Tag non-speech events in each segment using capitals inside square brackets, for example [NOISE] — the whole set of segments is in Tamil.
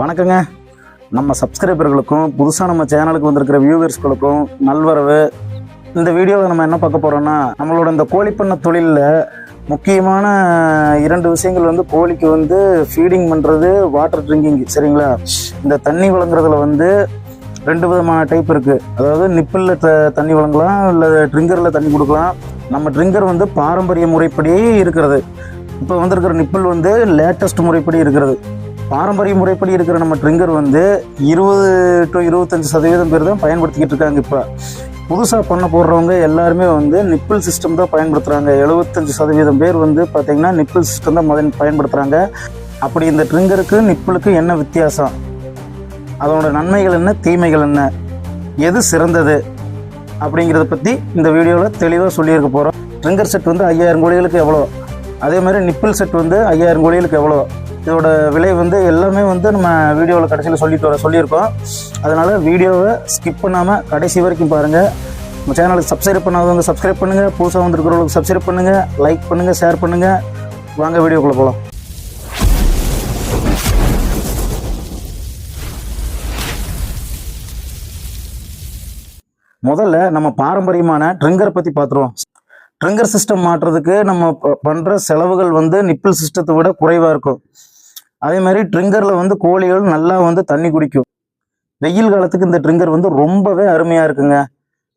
வணக்கங்க. நம்ம சப்ஸ்கிரைபர்களுக்கும் புதுசாக நம்ம சேனலுக்கு வந்திருக்கிற வியூவர்ஸ்களுக்கும் நல்வரவு. இந்த வீடியோவில் நம்ம என்ன பார்க்க போகிறோம்னா நம்மளோட இந்த கோழிப்பண்ண தொழிலில் முக்கியமான இரண்டு விஷயங்கள் வந்து கோழிக்கு வந்து ஃபீடிங் பண்ணுறது வாட்டர் ட்ரிங்கிங் சரிங்களா? இந்த தண்ணி வழங்குறதுல வந்து ரெண்டு விதமான டைப் இருக்குது அதாவது நிப்பிளில் த தண்ணி வழங்கலாம் இல்லை ட்ரிங்கரில் தண்ணி கொடுக்கலாம். நம்ம ட்ரிங்கர் வந்து பாரம்பரிய முறைப்படியே இருக்கிறது. இப்போ வந்திருக்கிற நிப்பிள் வந்து லேட்டஸ்ட் முறைப்படி இருக்கிறது. பாரம்பரிய முறைப்படி இருக்கிற நம்ம ட்ரிங்கர் வந்து இருபது டு இருபத்தஞ்சி சதவீதம் பேர் தான் பயன்படுத்திக்கிட்டு இருக்காங்க இப்போ. புதுசாக பண்ண போடுறவங்க எல்லாருமே வந்து நிப்பிள் சிஸ்டம் தான் பயன்படுத்துகிறாங்க எழுபத்தஞ்சு சதவீதம் பேர் வந்து பார்த்திங்கன்னா நிப்பிள் சிஸ்டம் தான் முதல் பயன்படுத்துகிறாங்க அப்படி இந்த ட்ரிங்கருக்கு நிப்பிளுக்கு என்ன வித்தியாசம்? அதோட நன்மைகள் என்ன? தீமைகள் என்ன? எது சிறந்தது? அப்படிங்கிறத பற்றி இந்த வீடியோவில் தெளிவாக சொல்லியிருக்க போகிறோம் ட்ரிங்கர் செட் வந்து ஐயாயிரம் கோழிகளுக்கு எவ்வளோ அதே மாதிரி நிப்பிள் செட் வந்து ஐயாயிரம் கோழிகளுக்கு எவ்வளோ இதோட விலை வந்து எல்லாமே வந்து நம்ம வீடியோவில் கடைசியில் சொல்லிட்டு வர சொல்லியிருக்கோம். அதனால் வீடியோவை ஸ்கிப் பண்ணாமல் கடைசி வரைக்கும் பாருங்கள் நம்ம சேனலுக்கு சப்ஸ்கிரைப் பண்ணாதவங்க சப்ஸ்கிரைப் பண்ணுங்கள் புதுசாக வந்திருக்கிறவங்களுக்கு சப்ஸ்கிரைப் பண்ணுங்கள் லைக் பண்ணுங்கள் ஷேர் பண்ணுங்கள் வாங்க வீடியோக்குள்ளே போகலாம் முதல்ல நம்ம பாரம்பரியமான ட்ரிங்கர் பற்றி பார்த்துருவோம் ட்ரிங்கர் சிஸ்டம் மாற்றுறதுக்கு நம்ம பண்ணுற செலவுகள் வந்து நிப்பிள் சிஸ்டத்தை விட குறைவாக இருக்கும். அதே மாதிரி ட்ரிங்கரில் வந்து கோழிகள் நல்லா வந்து தண்ணி குடிக்கும். வெயில் காலத்துக்கு இந்த ட்ரிங்கர் வந்து ரொம்பவே அருமையாக இருக்குங்க.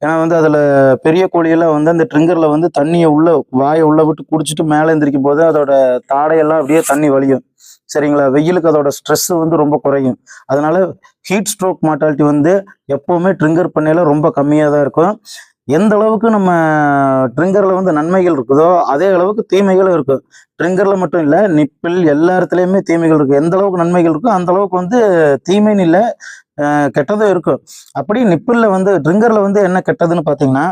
ஏன்னா வந்து அதில் பெரிய கோழியெல்லாம் வந்து அந்த ட்ரிங்கரில் வந்து தண்ணியை உள்ள வாயை உள்ள விட்டு குடிச்சிட்டு மேலே எந்திரிக்கும் போது அதோட தாடையெல்லாம் அப்படியே தண்ணி வலியும் சரிங்களா? வெயிலுக்கு அதோட ஸ்ட்ரெஸ்ஸு வந்து ரொம்ப குறையும். அதனால ஹீட் ஸ்ட்ரோக் மார்ட்டாலிட்டி வந்து எப்போவுமே ட்ரிங்கர் பண்ணையில் ரொம்ப கம்மியாக தான் இருக்கும். எந்த அளவுக்கு நம்ம ட்ரிங்கரில் வந்து நன்மைகள் இருக்குதோ அதே அளவுக்கு தீமைகளும் இருக்கும் ட்ரிங்கரில் மட்டும் இல்லை நிப்பில் எல்லா இடத்துலையுமே தீமைகள் இருக்கும் எந்த அளவுக்கு நன்மைகள் இருக்கோ அந்த அளவுக்கு வந்து தீமைன்னு இல்லை கெட்டதும் இருக்கும் அப்படி நிப்பிளில் வந்து ட்ரிங்கரில் வந்து என்ன கெட்டதுன்னு பார்த்தீங்கன்னா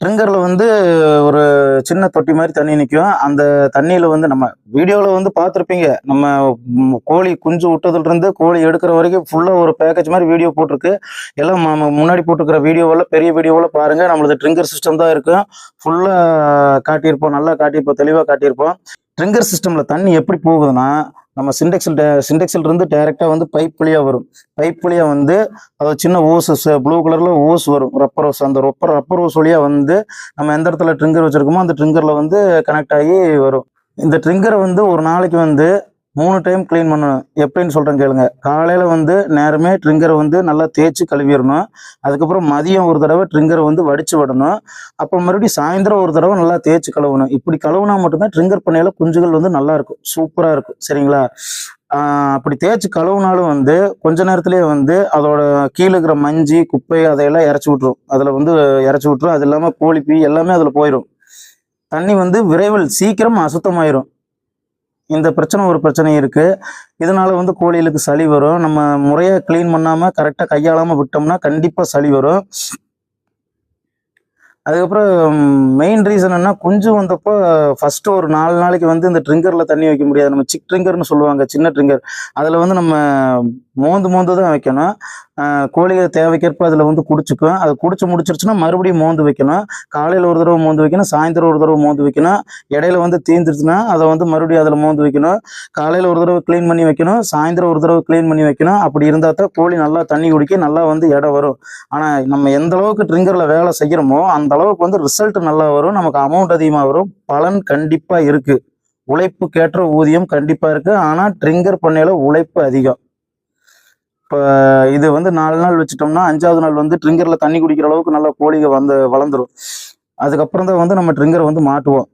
ட்ரிங்கரில் வந்து ஒரு சின்ன தொட்டி மாதிரி தண்ணி நிற்கும் அந்த தண்ணியில் வந்து நம்ம வீடியோவில் வந்து பார்த்துருப்பீங்க. நம்ம கோழி குஞ்சு விட்டதுலேருந்து கோழி எடுக்கிற வரைக்கும் ஃபுல்லாக ஒரு பேக்கேஜ் மாதிரி வீடியோ போட்டிருக்கு. எல்லாம் நம்ம முன்னாடி போட்டிருக்கிற வீடியோவில் பெரிய வீடியோவில் பாருங்கள் நம்மளது ட்ரிங்கர் சிஸ்டம் தான் இருக்கும் ஃபுல்லாக காட்டியிருப்போம். நல்லா காட்டியிருப்போம். தெளிவாக காட்டியிருப்போம். ட்ரிங்கர் சிஸ்டமில் தண்ணி எப்படி போகுதுன்னா நம்ம சிண்டெக்ஸில் சிண்டெக்ஸில் இருந்து டைரெக்டாக வந்து பைப் வழியாக வரும். பைப் வழியாக வந்து அது சின்ன ஓஸ் ப்ளூ கலரில் ஓஸ் வரும். ரப்பர் ஓஸ் அந்த ரப்பர் ரப்பர் ஓஸ் வழியாக வந்து நம்ம எந்த இடத்துல ட்ரிங்கர் வச்சுருக்கோமோ அந்த ட்ரிங்கரில் வந்து கனெக்ட் ஆகி வரும். இந்த ட்ரிங்கரை வந்து ஒரு நாளைக்கு வந்து மூணு டைம் க்ளீன் பண்ணணும். எப்படின்னு சொல்கிறேன் கேளுங்க. காலையில் வந்து நேரமே ட்ரிங்கரை வந்து நல்லா தேய்ச்சி கழுவிடணும். அதுக்கப்புறம் மதியம் ஒரு தடவை ட்ரிங்கரை வந்து வடித்து விடணும். அப்புறம் மறுபடியும் சாயந்தரம் ஒரு தடவை நல்லா தேய்ச்சி கழுவணும். இப்படி கழுவுனா மட்டும்தான் ட்ரிங்கர் பண்ணையில் குஞ்சுகள் வந்து நல்லா இருக்கும். சூப்பராக இருக்கும். சரிங்களா? அப்படி தேய்ச்சி கழுவுனாலும் வந்து கொஞ்ச நேரத்திலேயே வந்து அதோட கீழே இருக்கிற மஞ்சி குப்பை அதையெல்லாம் இறச்சி விட்டுரும். அதில் வந்து இறச்சி விட்டுரும். அது இல்லாமல் கோழி பீ எல்லாமே அதில் போயிடும் தண்ணி வந்து விரைவில் சீக்கிரம் அசுத்தமாயிரும். இந்த பிரச்சனை ஒரு பிரச்சனை இருக்கு. இதனால வந்து கோழிகளுக்கு சளி வரும். நம்ம முறையாக க்ளீன் பண்ணாம கரெக்டாக கையாளாம விட்டோம்னா கண்டிப்பாக சளி வரும். அதுக்கப்புறம் மெயின் ரீசன் என்ன குஞ்சு வந்தப்போ ஃபர்ஸ்ட் ஒரு நாலு நாளைக்கு வந்து இந்த ட்ரிங்கரில் தண்ணி வைக்க முடியாது. நம்ம சிக் ட்ரிங்கர்னு சொல்லுவாங்க சின்ன ட்ரிங்கர் அதில் வந்து நம்ம மோந்து மோந்து தான் வைக்கணும் கோழிகள் தேவைக்கேற்ப அதில் வந்து குடிச்சுக்கும். அது குடிச்சு முடிச்சிருச்சுன்னா மறுபடியும் மோந்து வைக்கணும். காலையில் ஒரு தடவை மோந்து வைக்கணும். சாயந்தரம் ஒரு தடவை மோந்து வைக்கணும். இடையில வந்து தீந்துருச்சுன்னா அதை வந்து மறுபடியும் அதில் மோந்து வைக்கணும். காலையில் ஒரு தடவை க்ளீன் பண்ணி வைக்கணும். சாயந்தரம் ஒரு தடவை க்ளீன் பண்ணி வைக்கணும். அப்படி இருந்தால் தான் கோழி நல்லா தண்ணி குடிக்க நல்லா வந்து இடம் வரும். ஆனால் நம்ம எந்த அளவுக்கு ட்ரிங்கரில் வேலை செய்கிறோமோ அந்த அளவுக்கு வந்து ரிசல்ட் நல்லா வரும். நமக்கு அமௌண்ட் அதிகமாக வரும். பலன் கண்டிப்பாக இருக்கு. உழைப்புக்கேற்ற ஊதியம் கண்டிப்பாக இருக்குது ஆனால் ட்ரிங்கர் பண்ணையில் உழைப்பு அதிகம். இப்போ இது வந்து நாலு நாள் வச்சுட்டோம்னா அஞ்சாவது நாள் வந்து ட்ரிங்கரில் தண்ணி குடிக்கிற அளவுக்கு நல்லா கோழிங்க வந்து வளர்ந்துடும் அதுக்கப்புறம் தான் வந்து நம்ம ட்ரிங்கரை வந்து மாட்டுவோம்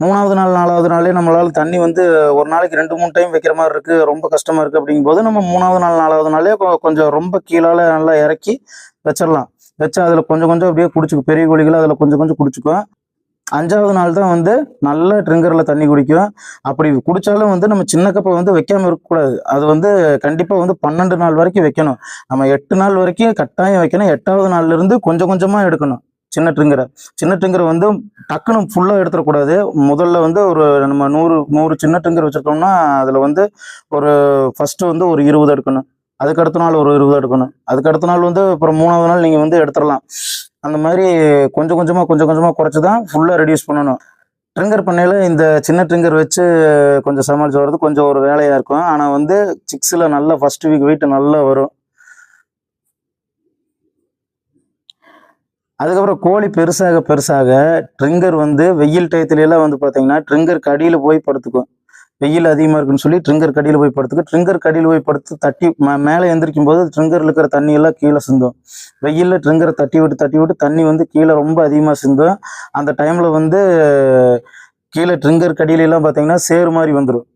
மூணாவது நாள் நாலாவது நாளே நம்மளால தண்ணி வந்து ஒரு நாளைக்கு ரெண்டு மூணு டைம் வைக்கிற மாதிரி இருக்கு ரொம்ப கஷ்டமா இருக்கு அப்படிங்கும்போது நம்ம மூணாவது நாள் நாலாவது நாளே கொஞ்சம் ரொம்ப கீழால நல்லா இறக்கி வச்சிடலாம். வச்சு அதில் கொஞ்சம் கொஞ்சம் அப்படியே குடிச்சுக்கும் பெரிய கோழிகளை அதில் கொஞ்சம் கொஞ்சம் குடிச்சுக்கும் அஞ்சாவது நாள் தான் வந்து நல்ல ட்ரிங்கரில் தண்ணி குடிக்கும். அப்படி குடித்தாலும் வந்து நம்ம சின்ன கப்பை வந்து வைக்காமல் இருக்கக்கூடாது. அது வந்து கண்டிப்பாக வந்து பன்னெண்டு நாள் வரைக்கும் வைக்கணும். நம்ம எட்டு நாள் வரைக்கும் கட்டாயம் வைக்கணும். எட்டாவது நாள்ல இருந்து கொஞ்சம் கொஞ்சமாக எடுக்கணும். சின்ன ட்ரிங்கரை. சின்ன ட்ரிங்கரை வந்து டக்குன்னு ஃபுல்லாக எடுத்துடக்கூடாது. முதல்ல வந்து ஒரு நம்ம நூறு நூறு சின்ன ட்ரிங்கர் வச்சுருக்கோம்னா அதில் வந்து ஒரு ஃபஸ்ட்டு வந்து ஒரு இருபது எடுக்கணும். அதுக்கு அடுத்த நாள் ஒரு இருபது எடுக்கணும். அதுக்கு அடுத்த நாள் வந்து அப்புறம் மூணாவது நாள் நீங்கள் வந்து எடுத்துடலாம். அந்த மாதிரி கொஞ்சம் கொஞ்சமாக கொஞ்சம் கொஞ்சமாக குறைச்சி தான் ஃபுல்லாக ரெடியூஸ் பண்ணணும். ட்ரிங்கர் பண்ணையில் இந்த சின்ன ட்ரிங்கர் வச்சு கொஞ்சம் சமாளிச்சு வர்றது கொஞ்சம் ஒரு வேலையாக இருக்கும். ஆனால் வந்து சிக்ஸில் நல்லா ஃபர்ஸ்ட் வீக் வெயிட் நல்லா வரும். அதுக்கப்புறம் கோழி பெருசாக பெருசாக ட்ரிங்கர் வந்து வெயில் டயத்துலலாம் எல்லாம் வந்து பார்த்தீங்கன்னா ட்ரிங்கர் கடியில் போய் படுத்துக்கும். வெயில் அதிகமாக இருக்குன்னு சொல்லி ட்ரிங்கர் கடியில் போய் படுத்துக்கும் ட்ரிங்கர் கடியில் போய் படுத்து தட்டி மேலே எந்திரிக்கும் போது ட்ரிங்கரில் இருக்கிற தண்ணி எல்லாம் கீழே சிந்தும். வெயிலில் ட்ரிங்கரை தட்டி விட்டு தட்டி விட்டு தண்ணி வந்து கீழே ரொம்ப அதிகமாக சிந்தும். அந்த டைமில் வந்து கீழே ட்ரிங்கர் கடியிலெல்லாம் பார்த்தீங்கன்னா சேறு மாதிரி வந்துடும்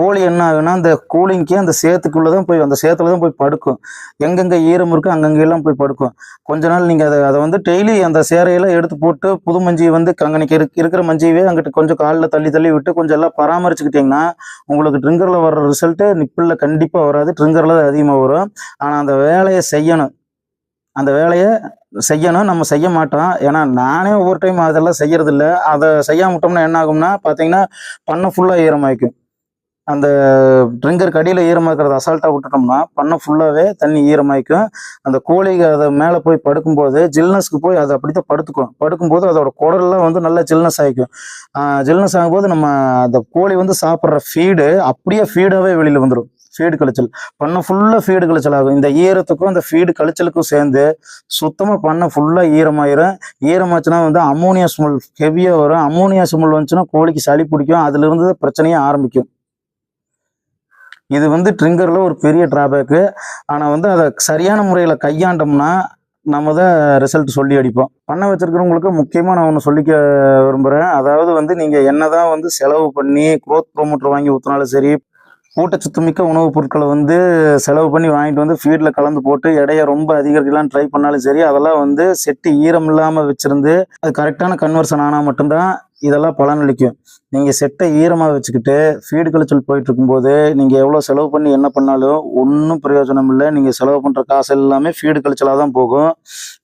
கோழி என்ன ஆகுன்னா அந்த கூலிங்க்கு அந்த சேத்துக்குள்ளே தான் போய் அந்த சேத்துல தான் போய் படுக்கும். எங்கெங்கே ஈரம் இருக்கோ அங்கங்க எல்லாம் போய் படுக்கும். கொஞ்ச நாள் நீங்கள் அதை அதை வந்து டெய்லி அந்த சேரையெல்லாம் எடுத்து போட்டு புது மஞ்சியை வந்து அங்கனைக்கு இருக்கு இருக்கிற மஞ்சியவே அங்கிட்டு கொஞ்சம் காலில் தள்ளி தள்ளி விட்டு கொஞ்சம் எல்லாம் பராமரிச்சுக்கிட்டிங்கன்னா உங்களுக்கு ட்ரிங்கரில் வர்ற ரிசல்ட்டு நிப்பிளில் கண்டிப்பாக வராது. ட்ரிங்கரில் தான் அதிகமாக வரும். ஆனால் அந்த வேலையை செய்யணும். அந்த வேலையை செய்யணும். நம்ம செய்ய மாட்டோம். ஏன்னா நானே ஒவ்வொரு டைம் அதெல்லாம் செய்யறதில்ல. அதை செய்யாம விட்டோம்னா என்ன ஆகும்னா பார்த்தீங்கன்னா பண்ணை ஃபுல்லாக ஈரமாயிக்கும். அந்த ட்ரிங்கர் கடியில் ஈரமாக்கிறத அசால்ட்டாக விட்டுட்டோம்னா பண்ணை ஃபுல்லாகவே தண்ணி ஈரமாயிக்கும். அந்த கோழிக்கு அதை மேலே போய் படுக்கும்போது ஜில்னஸ்க்கு போய் அதை அப்படி தான் படுத்துக்கும். படுக்கும்போது அதோட குடல்லாம் வந்து நல்லா ஜில்னஸ் ஆகிக்கும் ஜில்னஸ் ஆகும்போது நம்ம அந்த கோழி வந்து சாப்பிட்ற ஃபீடு அப்படியே ஃபீடாகவே வெளியில் வந்துடும் ஃபீடு கழிச்சல். பண்ணை ஃபுல்லாக ஃபீடு கழிச்சல் ஆகும். இந்த ஈரத்துக்கும் அந்த ஃபீடு கழிச்சலுக்கும் சேர்ந்து சுத்தமாக பண்ணை ஃபுல்லாக ஈரமாயிரும். ஈரமாச்சுன்னா வந்து அமோனியா ஸ்மெல் ஹெவியாக வரும். அமோனியா ஸ்மெல் வந்துச்சுன்னா கோழிக்கு சளி பிடிக்கும். அதுலேருந்து பிரச்சனையே ஆரம்பிக்கும். இது வந்து ட்ரிங்கரில் ஒரு பெரிய ட்ராபேக்கு ஆனால் வந்து அதை சரியான முறையில் கையாண்டோம்னா நம்ம தான் ரிசல்ட் சொல்லி அடிப்போம். பண்ண வச்சுருக்கிறவங்களுக்கு முக்கியமாக நான் ஒன்று சொல்லிக்க விரும்புகிறேன் அதாவது வந்து நீங்கள் என்ன தான் வந்து செலவு பண்ணி க்ரோத் ப்ரோமோட்டர் வாங்கி ஊற்றினாலும் சரி ஊட்டச்சத்து மிக்க உணவுப் பொருட்களை வந்து செலவு பண்ணி வாங்கிட்டு வந்து ஃபீடில் கலந்து போட்டு இடையை ரொம்ப அதிகரிக்கலாம் ட்ரை பண்ணாலும் சரி அதெல்லாம் வந்து செட்டு ஈரம் இல்லாமல் வச்சுருந்து அது கரெக்டான கன்வர்ஷன் ஆனால் மட்டும்தான் இதெல்லாம் பலனளிக்கும். நீங்கள் செட்டை ஈரமாக வச்சுக்கிட்டு ஃபீடு கழிச்சல் போயிட்டு இருக்கும்போது நீங்கள் எவ்வளோ செலவு பண்ணி என்ன பண்ணாலும் ஒன்றும் பிரயோஜனம் இல்லை. நீங்கள் செலவு பண்ணுற காசு எல்லாமே ஃபீடு கழிச்சலாக தான் போகும்.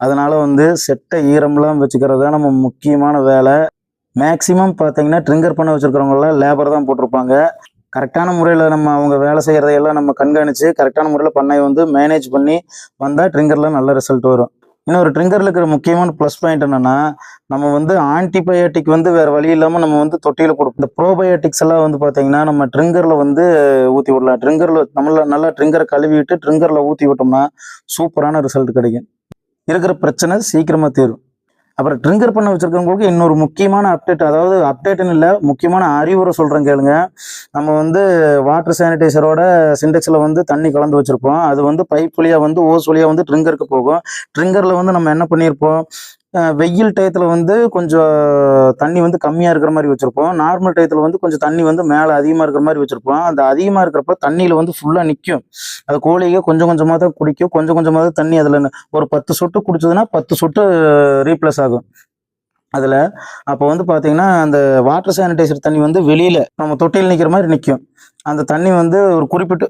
அதனால் வந்து செட்டை ஈரம்லாம் வச்சுக்கிறது தான் நம்ம முக்கியமான வேலை. மேக்ஸிமம் பார்த்தீங்கன்னா ட்ரிங்கர் பண்ண வச்சுருக்கிறவங்களாம் லேபர் தான் போட்டிருப்பாங்க. கரெக்டான முறையில் நம்ம அவங்க வேலை செய்கிறதையெல்லாம் நம்ம கண்காணித்து கரெக்டான முறையில் பண்ணை வந்து மேனேஜ் பண்ணி வந்தால் ட்ரிங்கரில் நல்ல ரிசல்ட் வரும். இன்னொரு ட்ரிங்கரில் இருக்கிற முக்கியமான ப்ளஸ் பாயிண்ட் என்னன்னா நம்ம வந்து ஆன்டிபயோட்டிக் வந்து வேறு வழி இல்லாமல் நம்ம வந்து தொட்டியில் கொடுப்போம் இந்த ப்ரோபயோட்டிக்ஸ் எல்லாம் வந்து பார்த்தீங்கன்னா நம்ம ட்ரிங்கரில் வந்து ஊற்றி விடலாம். ட்ரிங்கரில் நம்மள நல்லா ட்ரிங்கரை கழுவிட்டு ட்ரிங்கரில் ஊற்றி விட்டோம்னா சூப்பரான ரிசல்ட் கிடைக்கும். இருக்கிற பிரச்சனை சீக்கிரமாக தீரும். அப்புறம் ட்ரிங்கர் பண்ண வச்சிருக்கவங்களுக்கு இன்னொரு முக்கியமான அப்டேட் அதாவது அப்டேட்னு இல்லை முக்கியமான அறிவுரை சொல்கிறேன் கேளுங்க. நம்ம வந்து வாட்டர் சானிடைசரோட சிண்டெக்ஸில் வந்து தண்ணி கலந்து வச்சுருப்போம். அது வந்து பைப் வழியாக வந்து ஓஸ் வழியாக வந்து ட்ரிங்கருக்கு போகும். ட்ரிங்கரில் வந்து நம்ம என்ன பண்ணியிருப்போம்? வெயில் டயத்தில் வந்து கொஞ்சம் தண்ணி வந்து கம்மியாக இருக்கிற மாதிரி வச்சுருப்போம். நார்மல் டயத்தில் வந்து கொஞ்சம் தண்ணி வந்து மேலே அதிகமாக இருக்கிற மாதிரி வச்சுருப்போம். அந்த அதிகமாக இருக்கிறப்ப தண்ணியில் வந்து ஃபுல்லாக நிற்கும் அது கோழிங்க கொஞ்சம் கொஞ்சமாக தான் குடிக்கும். கொஞ்சம் கொஞ்சமாக தான் தண்ணி அதில் ஒரு பத்து சொட்டு குடிச்சதுன்னா பத்து சொட்டு ரீப்ளேஸ் ஆகும். அதில் அப்போ வந்து பார்த்தீங்கன்னா அந்த வாட்டர் சானிடைசர் தண்ணி வந்து வெளியில் நம்ம தொட்டியில் நிற்கிற மாதிரி நிற்கும் அந்த தண்ணி வந்து ஒரு குறிப்பிட்டு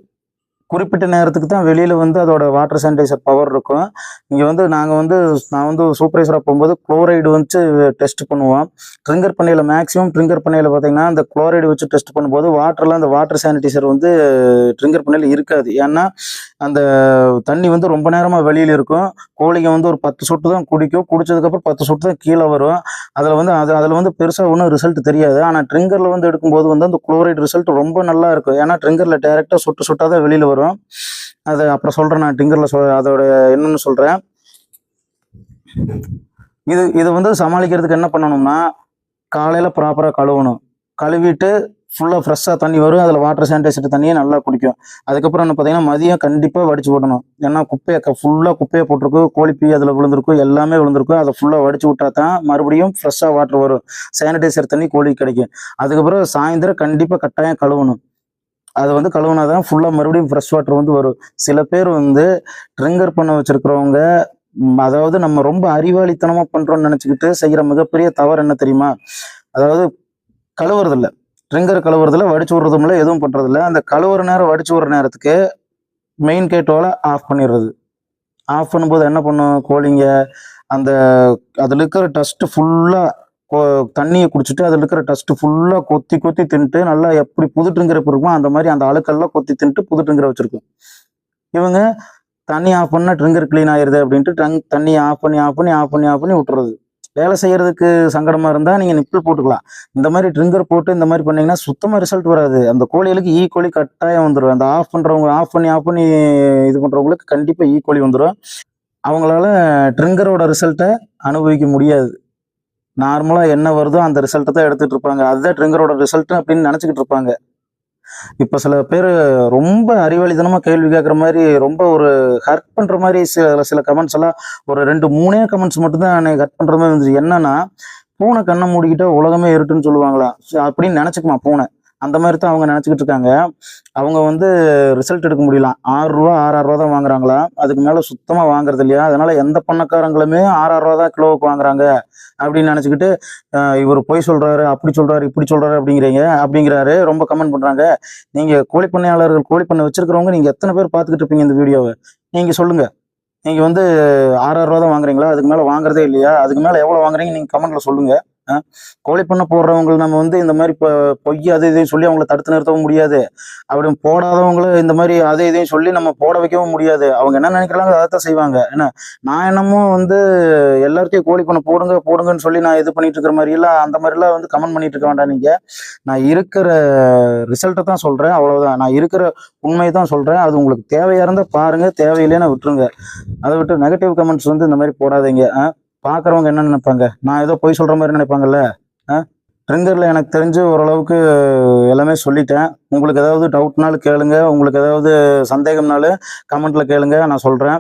குறிப்பிட்ட நேரத்துக்கு தான் வெளியில் வந்து அதோட வாட்டர் சானிடைசர் பவர் இருக்கும். இங்கே வந்து நாங்கள் வந்து நான் வந்து சூப்பர்வைசராக போகும்போது குளோரைடு வச்சு டெஸ்ட் பண்ணுவோம். ட்ரிங்கர் பண்ணையில் மேக்ஸிமம் ட்ரிங்கர் பண்ணையில் பார்த்தீங்கன்னா அந்த குளோரைடு வச்சு டெஸ்ட் பண்ணும்போது வாட்டரில் அந்த வாட்டர் சானிடைசர் வந்து ட்ரிங்கர் பண்ணையில் இருக்காது. ஏன்னா அந்த தண்ணி வந்து ரொம்ப நேரமாக வெளியில் இருக்கும். கோழிங்க வந்து ஒரு பத்து சொட்டு தான் குடிக்கும். குடிச்சதுக்கப்புறம் பத்து சொட்டு தான் கீழே வரும். அதில் வந்து அது அதில் வந்து பெருசாக ஒன்றும் ரிசல்ட் தெரியாது. ஆனால் ட்ரிங்கரில் வந்து எடுக்கும்போது வந்து அந்த குளோரைடு ரிசல்ட் ரொம்ப நல்லா இருக்கும். ஏன்னா ட்ரிங்கரில் டேரெக்டாக சொட்டு சொட்டாக தான் வெளியில் வரும். அது அப்புறம் சொல்கிறேன் நான் டிங்கரில் சொல் அதோட என்னன்னு சொல்கிறேன் இது இது வந்து சமாளிக்கிறதுக்கு என்ன பண்ணணும்னா காலையில் ப்ராப்பராக கழுவணும். கழுவிட்டு ஃபுல்லாக ஃப்ரெஷ்ஷாக தண்ணி வரும். அதில் வாட்டர் சானிடைசர் தண்ணியை நல்லா குடிக்கும். அதுக்கப்புறம் என்ன பார்த்தீங்கன்னா மதியம் கண்டிப்பாக வடிச்சு விடணும் ஏன்னா குப்பையை ஃபுல்லாக குப்பையை போட்டிருக்கு கோழிப்பி அதில் விழுந்திருக்கும் எல்லாமே விழுந்திருக்கும் அதை ஃபுல்லாக வடிச்சு விட்டா தான் மறுபடியும் ஃப்ரெஷ்ஷாக வாட்டர் வரும். சானிடைசர் தண்ணி கோழிக்கு கிடைக்கும். அதுக்கப்புறம் சாயந்தரம் கண்டிப்பாக கட்டாயம் கழுவணும். அது வந்து கழுவுனா தான் ஃபுல்லாக மறுபடியும் ஃப்ரெஷ் வாட்டர் வந்து வரும். சில பேர் வந்து ட்ரிங்கர் பண்ண வச்சுருக்கிறவங்க அதாவது நம்ம ரொம்ப அறிவாளித்தனமாக பண்ணுறோம்னு நினச்சிக்கிட்டு செய்கிற மிகப்பெரிய தவறு என்ன தெரியுமா? அதாவது கழுவுறதில்ல. ட்ரிங்கர் கழுவுறதில்ல வடிச்சு விடுறதும் இல்லை எதுவும் பண்ணுறதில்ல அந்த கழுவுற நேரம் வடிச்சு விடுற நேரத்துக்கு மெயின் கேட்டோல ஆஃப் பண்ணிடுறது. ஆஃப் பண்ணும்போது என்ன பண்ணும்? கோழிங்க அந்த அதில் இருக்கிற டஸ்ட்டு ஃபுல்லாக தண்ணியை குடிச்சிட்டு அதில் இருக்கிற டஸ்ட்டு ஃபுல்லாக கொத்தி கொத்தி தின்ட்டு நல்லா எப்படி புது ட்ரிங்கர் இருக்குமோ அந்த மாதிரி அந்த அழுக்கெல்லாம் கொத்தி தின்ட்டு புது ட்ரிங்கரை வச்சிருக்கும். இவங்க தண்ணி ஆஃப் பண்ணால் ட்ரிங்கர் க்ளீன் ஆயிடுது அப்படின்ட்டு ட்ரங் தண்ணி ஆஃப் பண்ணி ஆஃப் பண்ணி ஆஃப் பண்ணி ஆஃப் பண்ணி விட்டுறது. வேலை செய்யறதுக்கு சங்கடமா இருந்தா நீங்க நிப்பிள் போட்டுக்கலாம். இந்த மாதிரி ட்ரிங்கர் போட்டு இந்த மாதிரி பண்ணீங்கன்னா சுத்தமா ரிசல்ட் வராது. அந்த கோழிகளுக்கு e. ஈக்குவலி கட்டாயம் வந்துடும் அந்த ஆஃப் பண்றவங்க ஆஃப் பண்ணி ஆஃப் பண்ணி இது பண்றவங்களுக்கு கண்டிப்பா e. ஈக்குவலி வந்துடும் அவங்களால ட்ரிங்கரோட ரிசல்ட்டை அனுபவிக்க முடியாது. நார்மலா என்ன வருதோ அந்த ரிசல்ட்டை தான் எடுத்துட்டு இருப்பாங்க. அதுதான் ட்ரிங்கரோட ரிசல்ட் அப்படின்னு நினச்சிக்கிட்டு இருப்பாங்க. இப்போ சில பேர் ரொம்ப அறிவாளித்தனமா கேள்வி கேட்குற மாதிரி ரொம்ப ஒரு ஹர்ட் பண்ற மாதிரி சில சில கமெண்ட்ஸ் எல்லாம் ஒரு ரெண்டு மூணே கமெண்ட்ஸ் மட்டும்தான் எனக்கு ஹர்ட் பண்ற மாதிரி இருந்துச்சு. என்னன்னா பூனை கண்ணை மூடிக்கிட்டா உலகமே இருட்டுன்னு சொல்லுவாங்களா அப்படின்னு நினச்சிக்குமா பூனை. அந்த மாதிரி தான் அவங்க நினச்சிக்கிட்டு இருக்காங்க. அவங்க வந்து ரிசல்ட் எடுக்க முடியலாம் ஆறு ரூபா ஆறாறு ரூபா தான் வாங்குறாங்களா? அதுக்கு மேலே சுத்தமாக வாங்குறது இல்லையா? அதனால எந்த பண்ணக்காரங்களுமே ஆறாறு ரூபா தான் கிலோவுக்கு வாங்குறாங்க அப்படின்னு நினச்சிக்கிட்டு இவர் பொய் சொல்கிறாரு அப்படி சொல்கிறாரு இப்படி சொல்கிறாரு அப்படிங்கிறீங்க அப்படிங்கிறாரு. ரொம்ப கமெண்ட் பண்ணுறாங்க நீங்கள் கோழி பண்ணையாளர்கள் கோழி பண்ணை வச்சிருக்கிறவங்க நீங்கள் எத்தனை பேர் பார்த்துக்கிட்டு இருப்பீங்க இந்த வீடியோவை? நீங்கள் சொல்லுங்கள் நீங்கள் வந்து ஆறாயிரம் ரூபா தான் வாங்குறீங்களா? அதுக்கு மேலே வாங்குறதே இல்லையா? அதுக்கு மேலே எவ்வளோ வாங்குறீங்க நீங்கள் கமெண்ட்டில் சொல்லுங்கள் கொலை பண்ண போடுறவங்க நம்ம வந்து இந்த மாதிரி இப்போ பொய் அது இதையும் சொல்லி அவங்கள தடுத்து நிறுத்தவும் முடியாது. அப்படி போடாதவங்களும் இந்த மாதிரி அதை இதையும் சொல்லி நம்ம போட வைக்கவும் முடியாது. அவங்க என்ன நினைக்கிறாங்க அதை தான் செய்வாங்க. என்ன? நான் என்னமோ வந்து எல்லார்த்தையும் கோழி பண்ண போடுங்க போடுங்கன்னு சொல்லி நான் இது பண்ணிட்டு இருக்கிற மாதிரி எல்லாம் அந்த மாதிரிலாம் வந்து கமெண்ட் பண்ணிட்டு இருக்க வேண்டாம் நீங்க. நான் இருக்கிற ரிசல்ட்டை தான் சொல்றேன் அவ்வளவுதான். நான் இருக்கிற உண்மையை தான் சொல்றேன். அது உங்களுக்கு தேவையா இருந்தால் பாருங்க தேவையில்லைன்னா விட்டுருங்க. அதை விட்டு நெகட்டிவ் கமெண்ட்ஸ் வந்து இந்த மாதிரி போடாதீங்க. பார்க்குறவங்க என்ன நினைப்பாங்க? நான் ஏதோ பொய் சொல்கிற மாதிரி நினைப்பாங்கல்ல? ட்ரிங்கரில் எனக்கு தெரிஞ்சு ஓரளவுக்கு எல்லாமே சொல்லிட்டேன். உங்களுக்கு ஏதாவது டவுட்னாலும் கேளுங்க. உங்களுக்கு ஏதாவது சந்தேகம்னாலும் கமெண்ட்டில் கேளுங்க. நான் சொல்கிறேன்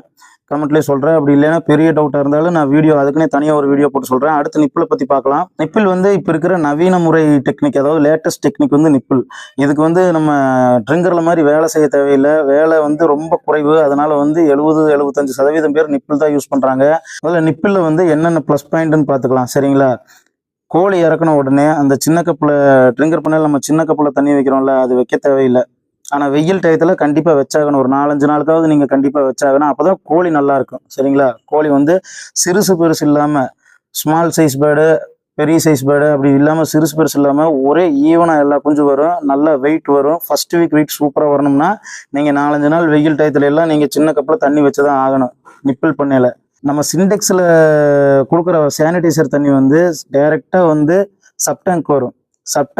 கமெண்ட்லேயே சொல்கிறேன் அப்படி இல்லைன்னா பெரிய டவுட்டாக இருந்தாலும் நான் வீடியோ அதுக்குன்னே தனியாக ஒரு வீடியோ போட்டு சொல்கிறேன் அடுத்து நிப்பிளை பற்றி பார்க்கலாம். நிப்பிள் வந்து இப்போ இருக்கிற நவீன முறை டெக்னிக் அதாவது லேட்டஸ்ட் டெக்னிக் வந்து நிப்பிள் இதுக்கு வந்து நம்ம ட்ரிங்கரில் மாதிரி வேலை செய்ய தேவையில்லை. வேலை வந்து ரொம்ப குறைவு. அதனால் வந்து எழுபது எழுபத்தஞ்சு சதவீதம் பேர் நிப்பிள் தான் யூஸ் பண்ணுறாங்க அதில் நிப்பிளில் வந்து என்னென்ன ப்ளஸ் பாயிண்ட்னு பார்த்துக்கலாம். சரிங்களா? கோழி இறக்குன உடனே அந்த சின்ன கப்பில் ட்ரிங்கர் பண்ணால் நம்ம சின்ன கப்பில் தண்ணி வைக்கிறோம்ல அது வைக்க தேவையில்லை. ஆனால் வெயில் டயத்தில் கண்டிப்பாக வச்சாகணும். ஒரு நாலஞ்சு நாளுக்காவது நீங்கள் கண்டிப்பாக வச்சாகணும். அப்போ தான் கோழி நல்லா இருக்கும். சரிங்களா? கோழி வந்து சிறுசு பெருசு இல்லாமல் ஸ்மால் சைஸ் பேர்டு பெரிய சைஸ் பேர்டு அப்படி இல்லாமல் சிறுசு பெருசு இல்லாமல் ஒரே ஈவனாக எல்லா குஞ்சு வரும். நல்ல வெயிட் வரும். ஃபர்ஸ்ட் வீக் வெயிட் சூப்பராக வரணும்னா நீங்கள் நாலஞ்சு நாள் வெயில் டயத்துல எல்லாம் நீங்கள் சின்ன கப்பில் தண்ணி வச்சு தான் ஆகணும். நிப்பிள் பண்ணையில். நம்ம சிண்டெக்ஸில் கொடுக்குற சானிடைசர் தண்ணி வந்து டைரெக்டாக வந்து சப் டேங்க் வரும் சப்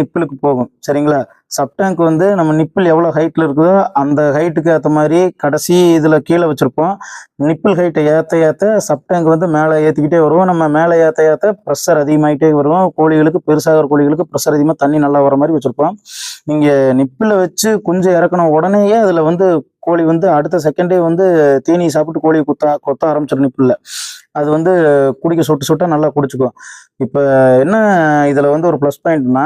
நிப்பிளுக்கு போகும். சரிங்களா? சப் டேங்க் வந்து நம்ம நிப்பிள் எவ்வளோ ஹைட்டில் இருக்குதோ அந்த ஹைட்டுக்கு ஏற்ற மாதிரி கடைசி இதில் கீழே வச்சுருப்போம். நிப்பிள் ஹைட்டை ஏற்ற ஏற்ற சப் டேங்க் வந்து மேலே ஏற்றிக்கிட்டே வருவோம். நம்ம மேலே ஏற்ற ஏற்ற ப்ரெஷர் அதிகமாகிட்டே வருவோம். கோழிகளுக்கு பெருசாகிற கோழிகளுக்கு ப்ரெஷர் அதிகமாக தண்ணி நல்லா வர மாதிரி வச்சுருப்போம். நீங்கள் நிப்பில் வச்சு குஞ்சு இறக்கணும் உடனேயே அதில் வந்து கோழி வந்து அடுத்த செகண்டே வந்து தீனி சாப்பிட்டு கோழியை குத்த கொத்த ஆரம்பிச்சிடும் நிப்பில் அது வந்து குடிக்க சொட்டு சொட்டா நல்லா குடிச்சிக்கும். இப்போ என்ன இதில் வந்து ஒரு ப்ளஸ் பாயிண்ட்னா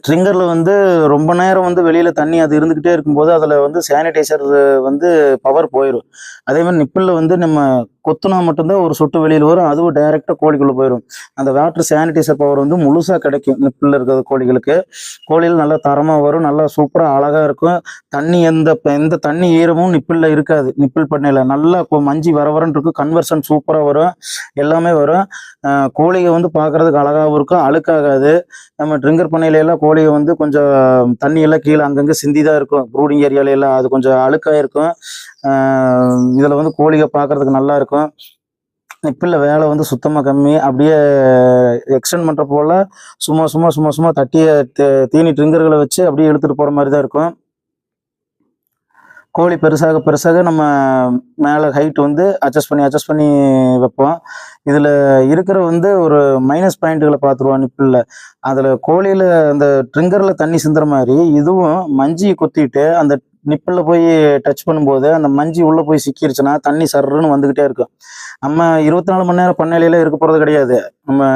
ட்ரிங்கரில் வந்து ரொம்ப நேரம் வந்து வெளியில் தண்ணி அது இருந்துக்கிட்டே இருக்கும்போது அதில் வந்து சானிடைசர் வந்து பவர் போயிடும் அதேமாதிரி நிப்பிளில் வந்து நம்ம கொத்துனா மட்டும்தான் ஒரு சொட்டு வெளியில் வரும். அதுவும் டைரெக்டாக கோழிக்குள்ளே போயிடும் அந்த வாட்டர் சானிடைசர் பவர் வந்து முழுசாக கிடைக்கும் நிப்பிளில் இருக்கிற கோழிகளுக்கு. கோழிகள் நல்லா தரமாக வரும் நல்லா சூப்பராக அழகாக இருக்கும். தண்ணி எந்த எந்த தண்ணி ஈரமும் நிப்பிளில் இருக்காது. நிப்பிள் பண்ணையில் நல்லா மஞ்சி வர வரன்னு இருக்கும். கன்வர்ஷன் சூப்பராக வரும். எல்லாமே வரும். அஹ் வந்து பார்க்கறதுக்கு அழகாகவும் இருக்கும். அழுக்காகாது. நம்ம ட்ரிங்கர் பண்ணையில எல்லாம் கோழியை வந்து கொஞ்சம் தண்ணியெல்லாம் கீழே அங்கங்கே சிந்தி தான் இருக்கும் ப்ரூடிங் ஏரியால எல்லாம் அது கொஞ்சம் அழுக்காக இருக்கும். இதில் வந்து கோழிக பார்க்கறதுக்கு நல்லா இருக்கும். நிப்பில் வேலை வந்து சுத்தமாக கம்மி. அப்படியே எக்ஸ்டெண்ட் பண்ணுற போல சும்மா சும்மா சும்மா சும்மா தட்டியை தே- தீனி ட்ரிங்கர்களை வச்சு அப்படியே இழுத்துட்டு போகிற மாதிரி தான் இருக்கும். கோழி பெருசாக பெருசாக நம்ம மேலே ஹைட் வந்து அட்ஜஸ்ட் பண்ணி அட்ஜஸ்ட் பண்ணி வைப்போம். இதில் இருக்கிற வந்து ஒரு மைனஸ் பாயிண்ட்டுகளை பார்த்துருவோம் நிப்பிளில். அதில் கோழியில் அந்த ட்ரிங்கரில் தண்ணி சிந்துற மாதிரி இதுவும் மஞ்சியை குத்திட்டு அந்த நிப்பில் போய் டச் பண்ணும்போது அந்த மஞ்சி உள்ளே போய் சிக்கிருச்சுன்னா தண்ணி சர்ருன்னு வந்துக்கிட்டே இருக்கும். நம்ம இருபத்தி நாலு மணி நேரம் பண்ணையில இருக்க போகிறது கிடையாது. நம்ம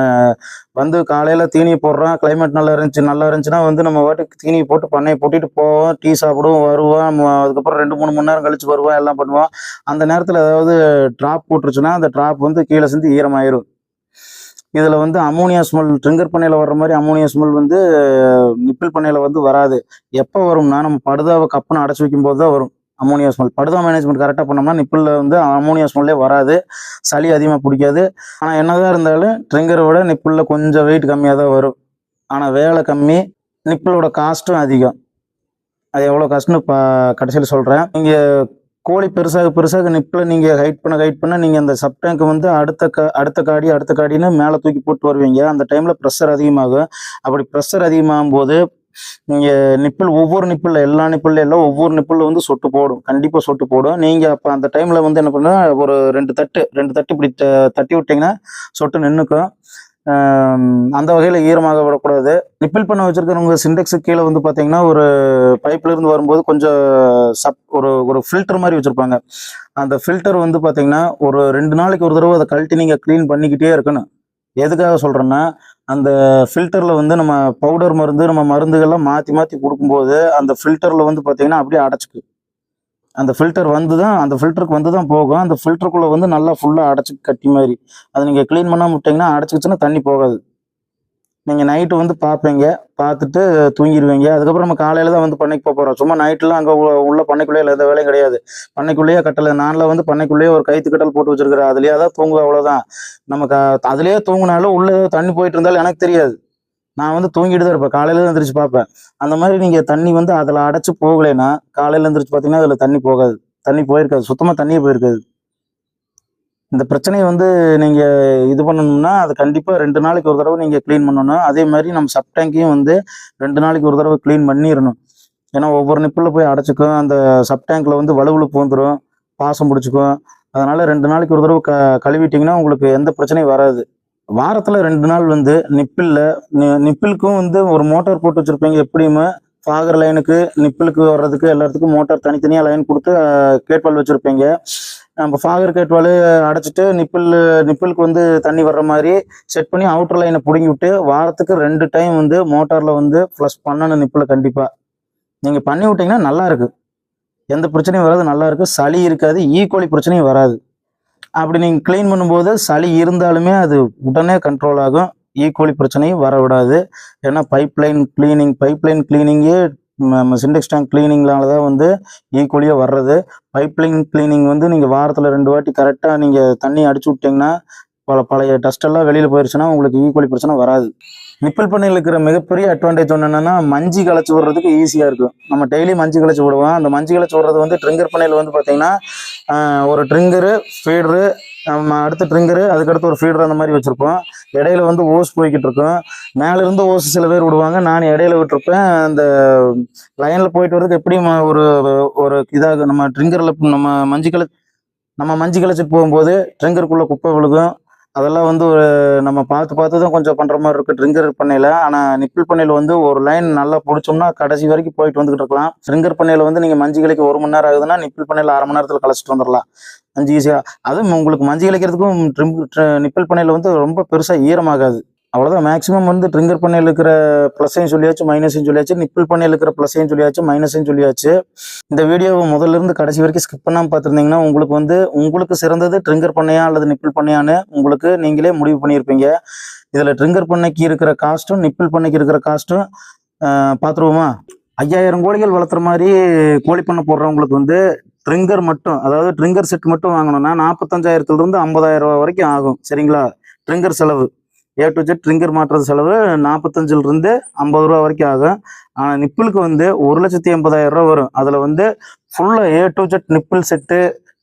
வந்து காலையில் தீனி போடுறோம் கிளைமேட் நல்லா இருந்துச்சு நல்லா இருந்துச்சுன்னா வந்து நம்ம வாட்டுக்கு தீனி போட்டு பண்ணையை போட்டுட்டு போவோம் டீ சாப்பிடுவோம் வருவோம் நம்ம அதுக்கப்புறம் ரெண்டு மூணு மணி நேரம் கழிச்சு வருவோம் எல்லாம் பண்ணுவோம். அந்த நேரத்தில் ஏதாவது ட்ராப் போட்டுருச்சுன்னா அந்த ட்ராப் வந்து கீழே சிந்து ஈரமாயிரும். இதில் வந்து அமோனியா ஸ்மெல் ட்ரிங்கர் பண்ணையில் வர்ற மாதிரி அமோனியா ஸ்மெல் வந்து நிப்பிள் பண்ணையில் வந்து வராது. எப்போ வரும்னா நம்ம படுதாவை கப்புன்னு அடைச்சி வைக்கும்போது தான் வரும் அமோனியா ஸ்மெல். படுதா மேனேஜ்மெண்ட் கரெக்டாக பண்ணோம்னா நிப்பிளில் வந்து அமோனியா ஸ்மெல்லே வராது. சளி அதிகமாக பிடிக்காது. ஆனால் என்னதான் இருந்தாலும் ட்ரிங்கரை விட நிப்பிளில் கொஞ்சம் வெயிட் கம்மியாக தான் வரும். ஆனால் வேலை கம்மி நிப்பிளோட காஸ்ட்டும் அதிகம். அது எவ்வளோ காஸ்ட்னு இப்போ கடைசியில் சொல்கிறேன் நீங்கள் கோழி பெருசாக பெருசாக நிப்பில் நீங்கள் ஹைட் பண்ண ஹைட் பண்ண நீங்கள் அந்த சப் டேங்க் வந்து அடுத்த க அடுத்த காடி அடுத்த காடின்னு மேலே தூக்கி போட்டு வருவீங்க. அந்த டைமில் ப்ரெஷர் அதிகமாகும் அப்படி ப்ரெஷர் அதிகமாகும் போது நீங்கள் நிப்பிள் ஒவ்வொரு நிப்பிள் எல்லா நிப்பிள் எல்லாம் ஒவ்வொரு நிப்பிள் வந்து சொட்டு போடும். கண்டிப்பாக சொட்டு போடும். நீங்கள் அப்போ அந்த டைமில் வந்து என்ன பண்ணுன்னா ஒரு ரெண்டு தட்டு ரெண்டு தட்டு இப்படி த- தட்டி விட்டிங்கன்னா சொட்டு நின்றுக்கும் அந்த வகையில் ஈரமாக விடக்கூடாது நிப்பிள் பண்ண வச்சுருக்கிறவங்க சிண்டெக்ஸு கீழே வந்து பார்த்தீங்கன்னா ஒரு பைப்லேருந்து வரும்போது கொஞ்சம் சப் ஒரு ஒரு ஃபில்டர் மாதிரி வச்சுருப்பாங்க. அந்த ஃபில்டர் வந்து பார்த்தீங்கன்னா ஒரு ரெண்டு நாளைக்கு ஒரு தடவை அதை கழட்டி நீங்கள் க்ளீன் பண்ணிக்கிட்டே இருக்கணும். எதுக்காக சொல்கிறேன்னா அந்த ஃபில்டரில் வந்து நம்ம பவுடர் மருந்து நம்ம மருந்துகள்லாம் மாற்றி மாற்றி கொடுக்கும்போது அந்த ஃபில்டரில் வந்து பார்த்தீங்கன்னா அப்படியே அடைச்சிக்கு அந்த ஃபில்டர் வந்து தான் அந்த ஃபில்டருக்கு வந்து தான் போகும். அந்த ஃபில்டருக்குள்ளே வந்து நல்லா ஃபுல்லாக அடைச்சி கட்டி மாதிரி. அதை நீங்கள் க்ளீன் பண்ணாம விட்டீங்கன்னா அடைச்சிக்கிச்சுன்னா தண்ணி போகாது. நீங்கள் நைட்டு வந்து பார்ப்பீங்க. பார்த்துட்டு தூங்கிடுவீங்க. அதுக்கப்புறம் நம்ம காலையில் தான் வந்து பண்ணைக்கு போக போகிறோம் சும்மா நைட்லாம் அங்கே உள்ள பண்ணைக்குள்ளேயே எந்த வேலையும் கிடையாது. பண்ணைக்குள்ளேயே கட்டலை. நானில் வந்து பண்ணைக்குள்ளேயே ஒரு கைத்து கட்டல் போட்டு வச்சிருக்கிறேன். அதுலேயே தான் தூங்குவேன். அவ்வளோதான் நமக்கு அதுலேயே தூங்கினாலும் உள்ளே தண்ணி போயிட்டு இருந்தாலும் எனக்கு தெரியாது. நான் வந்து தூங்கிட்டு தான் இருப்பேன். காலையில தான் பார்ப்பேன். அந்த மாதிரி நீங்கள் தண்ணி வந்து அதில் அடைச்சு போகலைன்னா காலையில் எழுந்திரிச்சு பார்த்தீங்கன்னா அதில் தண்ணி போகாது. தண்ணி போயிருக்காது. சுத்தமாக தண்ணியே போயிருக்காது. இந்த பிரச்சனையை வந்து நீங்கள் இது பண்ணணும்னா அது கண்டிப்பாக ரெண்டு நாளைக்கு ஒரு தடவை நீங்கள் க்ளீன் பண்ணணும். அதே மாதிரி நம்ம சப் டேங்கையும் வந்து ரெண்டு நாளைக்கு ஒரு தடவை க்ளீன் பண்ணிடணும். ஏன்னா ஒவ்வொரு நிப்பில் போய் அடைச்சிக்கும் அந்த சப்டேங்கில் வந்து வலுவழுப்பு வந்துடும் பாசம் பிடிச்சிக்கும். அதனால் ரெண்டு நாளைக்கு ஒரு தடவை க கழுவிட்டிங்கன்னா உங்களுக்கு எந்த பிரச்சனையும் வராது. வாரத்தில் ரெண்டு நாள் வந்து நிப்பிளில் நிப்பிளுக்கும் வந்து ஒரு மோட்டார் போட்டு வச்சுருப்பீங்க. எப்படியுமே ஃபாகர் லைனுக்கு நிப்பிளுக்கு வர்றதுக்கு எல்லாத்துக்கும் மோட்டார் தனித்தனியாக லைன் கொடுத்து கேட்வால் வச்சுருப்பீங்க. நம்ம ஃபாகர் கேட்வால் அடைச்சிட்டு நிப்பிள் நிப்பிளுக்கு வந்து தண்ணி வர்ற மாதிரி செட் பண்ணி அவுட்டர் லைனை பிடுங்கி விட்டு வாரத்துக்கு ரெண்டு டைம் வந்து மோட்டாரில் வந்து ஃப்ளஷ் பண்ணணும் நிப்பில் கண்டிப்பாக நீங்கள் பண்ணி விட்டீங்கன்னா நல்லாயிருக்கு எந்த பிரச்சனையும் வராது நல்லாயிருக்கு சளி இருக்காது e ஈக்குவலி பிரச்சனையும் வராது. அப்படி நீங்கள் க்ளீன் பண்ணும்போது சளி இருந்தாலுமே அது உடனே கண்ட்ரோல் ஆகும். ஈக்குவலி பிரச்சனையும் வர விடாது ஏன்னா pipe line cleaning pipe line கிளீனிங்கே Sintex tank கிளீனிங்னால தான் வந்து ஈக்குவலியாக வர்றது. பைப் லைன் கிளீனிங் வந்து நீங்கள் வாரத்தில் ரெண்டு வாட்டி கரெக்டாக நீங்கள் தண்ணி அடிச்சு விட்டிங்கன்னா பல பழைய டஸ்ட் எல்லாம் வெளியில் போயிருச்சுன்னா உங்களுக்கு ஈக்குவலி பிரச்சனை வராது. நிப்பிள் பண்ணையில் இருக்கிற மிகப்பெரிய அட்வான்டேஜ் ஒன்று என்னன்னா மஞ்சி களைச்சி விடுறதுக்கு ஈஸியாக இருக்கும். நம்ம டெய்லி மஞ்சி களைச்சி விடுவோம். அந்த மஞ்சி களைச்சி விடுறது வந்து ட்ரிங்கர் பண்ணையில் வந்து பார்த்தீங்கன்னா ஒரு ட்ரிங்கரு ஃபீடரு நம்ம அடுத்த ட்ரிங்கரு அதுக்கடுத்து ஒரு ஃபீடர் அந்த மாதிரி வச்சுருப்போம். இடையில வந்து ஓஸ் போய்கிட்டு இருக்கோம். மேலேருந்து ஓஸ் சில பேர் விடுவாங்க. நான் இடையில விட்டுருப்பேன். அந்த லைனில் போயிட்டு வரதுக்கு எப்படியும் ஒரு ஒரு இதாக நம்ம ட்ரிங்கரில் நம்ம மஞ்சு கலை நம்ம மஞ்சு கலைச்சிட்டு போகும்போது ட்ரிங்கருக்குள்ளே குப்பை விழுகும். அதெல்லாம் வந்து ஒரு நம்ம பார்த்து பார்த்து தான் கொஞ்சம் பண்ணுற மாதிரி இருக்குது ட்ரிங்கர் பண்ணையில். ஆனால் நிப்பிள் பண்ணையில் வந்து ஒரு லைன் நல்லா பிடிச்சோம்னா கடைசி வரைக்கும் போயிட்டு வந்துகிட்டு இருக்கலாம். ட்ரிங்கர் பண்ணையில் வந்து நீங்கள் மஞ்சு கிளைக்கு ஒரு மணி நேரம் ஆகுதுன்னா நிப்பிள் பண்ணையில் அரை மணி நேரத்துல கலைச்சிட்டு வந்துடலாம் மஞ்சு ஈஸியாக அதுவும் உங்களுக்கு மஞ்சு கிளைக்கிறதுக்கும் ட்ரிம் நிப்பிள் பண்ணையில் வந்து ரொம்ப பெருசாக ஈரமாகாது. அவ்வளோதான் மேக்ஸிமம் வந்து ட்ரிங்கர் பண்ணையில் இருக்கிற ப்ளஸ்ஸையும் சொல்லியாச்சு மைனஸையும் சொல்லியாச்சு நிப்பிள் பண்ணையில் இருக்கிற ப்ளஸ்ஸையும் சொல்லியாச்சு மைனஸையும் சொல்லியாச்சு. இந்த வீடியோவை முதல்ல இருந்து கடைசி வரைக்கும் ஸ்கிப் பண்ணாமல் பார்த்துருந்தீங்கன்னா உங்களுக்கு வந்து உங்களுக்கு சிறந்தது ட்ரிங்கர் பண்ணையா அல்லது நிப்பிள் பண்ணையான்னு உங்களுக்கு நீங்களே முடிவு பண்ணியிருப்பீங்க. இதில் ட்ரிங்கர் பண்ணைக்கு இருக்கிற காஸ்ட்டும் நிப்பிள் பண்ணைக்கு இருக்கிற காஸ்ட்டும் பார்த்துருவோமா? ஐயாயிரம் கோழிகள் வளர்த்துற மாதிரி கோழி பண்ணை போடுறவங்களுக்கு வந்து ட்ரிங்கர் மட்டும் அதாவது ட்ரிங்கர் செட் மட்டும் வாங்கணும்னா நாற்பத்தஞ்சாயிரத்துலேருந்து ஐம்பதாயிரம் ரூபாய் வரைக்கும் ஆகும். சரிங்களா? ட்ரிங்கர் செலவு. ஏ டு ஜெட் ட்ரிங்கர் மாற்றுறது செலவு நாற்பத்தஞ்சிலிருந்து ஐம்பது ரூபா வரைக்கும் ஆகும். ஆனால் நிப்பிளுக்கு வந்து ஒரு லட்சத்தி எண்பதாயிரம் ரூபா வரும். அதில் வந்து ஃபுல்லாக A to Z nipple set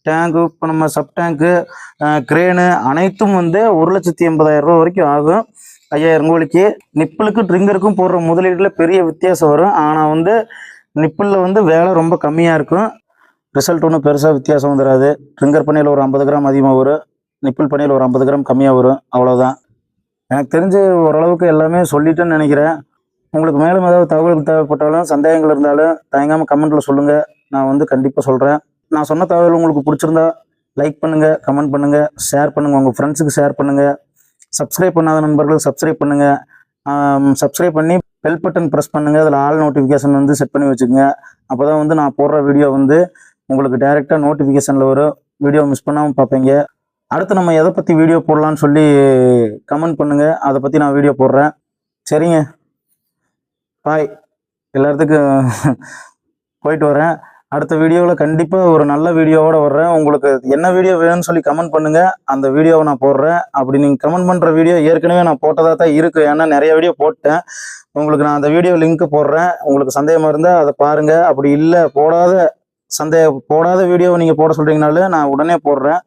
tank இப்போ நம்ம சப் டேங்கு கிரேனு அனைத்தும் வந்து ஒரு லட்சத்தி எண்பதாயிரம் ரூபா வரைக்கும் ஆகும். ஐயாயிரம் கோழிக்கு நிப்பிளுக்கும் ட்ரிங்கருக்கும் போடுற முதலீடுல பெரிய வித்தியாசம் வரும். ஆனால் வந்து நிப்பிளில் வந்து வேலை ரொம்ப கம்மியாக இருக்கும். ரிசல்ட் ஒன்றும் பெருசாக வித்தியாசம் வந்துடாது ட்ரிங்கர் பண்ணையில் ஒரு ஐம்பது கிராம் அதிகமாக வரும். நிப்பிள் பண்ணையில் ஒரு ஐம்பது கிராம் கம்மியாக வரும். அவ்வளோதான் எனக்கு தெரிஞ்சு ஓரளவுக்கு எல்லாமே சொல்லிட்டேன்னு நினைக்கிறேன். உங்களுக்கு மேலும் ஏதாவது தகவல் தேவைப்பட்டாலும் சந்தேகங்கள் இருந்தாலும் தயங்காமல் கமெண்ட்டில் சொல்லுங்கள் நான் வந்து கண்டிப்பாக சொல்கிறேன் நான் சொன்ன தகவல் உங்களுக்கு பிடிச்சிருந்தா லைக் பண்ணுங்கள் கமெண்ட் பண்ணுங்கள் ஷேர் பண்ணுங்கள் உங்கள் ஃப்ரெண்ட்ஸுக்கு ஷேர் பண்ணுங்கள் சப்ஸ்கிரைப் பண்ணாத நண்பர்கள் சப்ஸ்கிரைப் பண்ணுங்கள் சப்ஸ்கிரைப் பண்ணி பெல் பட்டன் ப்ரெஸ் பண்ணுங்கள் அதில் ஆல் நோட்டிஃபிகேஷன் வந்து செட் பண்ணி வச்சுக்கோங்க. அப்போ தான் வந்து நான் போடுற வீடியோ வந்து உங்களுக்கு டைரெக்டாக நோட்டிஃபிகேஷனில் வரும். வீடியோ மிஸ் பண்ணாமல் பார்ப்பீங்க. அடுத்து நம்ம எதை பற்றி வீடியோ போடலான்னு சொல்லி கமெண்ட் பண்ணுங்கள் அதை பற்றி நான் வீடியோ போடுறேன். சரிங்க. பாய் எல்லாத்துக்கும் [LAUGHS] போயிட்டு வரேன். அடுத்த வீடியோவில் கண்டிப்பாக ஒரு நல்ல வீடியோவோட வர்றேன். உங்களுக்கு என்ன வீடியோ வேணும்னு சொல்லி கமெண்ட் பண்ணுங்கள் அந்த வீடியோவை நான் போடுறேன். அப்படி நீங்கள் கமெண்ட் பண்ணுற வீடியோ ஏற்கனவே நான் போட்டதாக தான் இருக்குது ஏன்னா நிறைய வீடியோ போட்டேன். உங்களுக்கு நான் அந்த வீடியோ லிங்க் போடுறேன். உங்களுக்கு சந்தேகமாக இருந்தால் அதை பாருங்கள் அப்படி இல்லை போடாத சந்தேக போடாத வீடியோவை நீங்க போட சொல்றீங்கனாலும் நான் உடனே போடுறேன்.